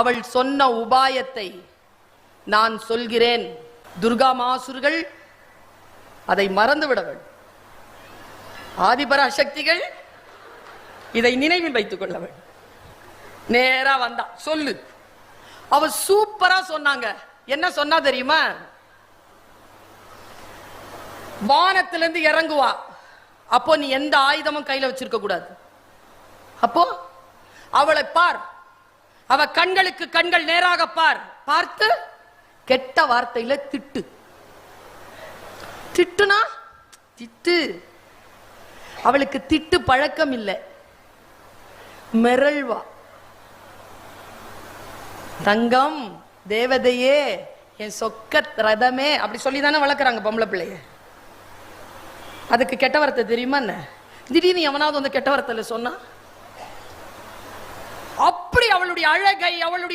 அவள் சொன்ன உபாயத்தை நான் சொல்கிறேன். துர்கா மாசுர்கள் அதை மறந்து ஆதிபராசக்திகள் இதை நினைவில் வைத்துக் கொள்ளவள். நேரா வந்தா சொல்லு. அவ சூப்பரா சொன்னாங்க. என்ன சொன்னா தெரியுமா? வானத்திலிருந்து இறங்குவா. அப்போ நீ எந்த ஆயுதமும் கையில வச்சிருக்க கூடாது. அப்போ அவளை பார். அவ கண்களுக்கு கண்கள் நேராக பார். பார்த்து கெட்ட வார்த்தையில திட்டு. திட்டுனா திட்டு. அவளுக்கு திட்டு பழக்கம் இல்லை. மிரள்வா. தங்கம் தேவதையே என் சொக்க ரதமே அப்படி சொல்லி தானே வளர்க்குறாங்க பொம்பளை பிள்ளைய. அதுக்கு கெட்ட வார்த்தை தெரியுமா என்ன? திடீர்னு எவனாவது வந்து கெட்ட வார்த்தையில் சொன்னா? அப்படி அவளுடைய அழகை அவளுடைய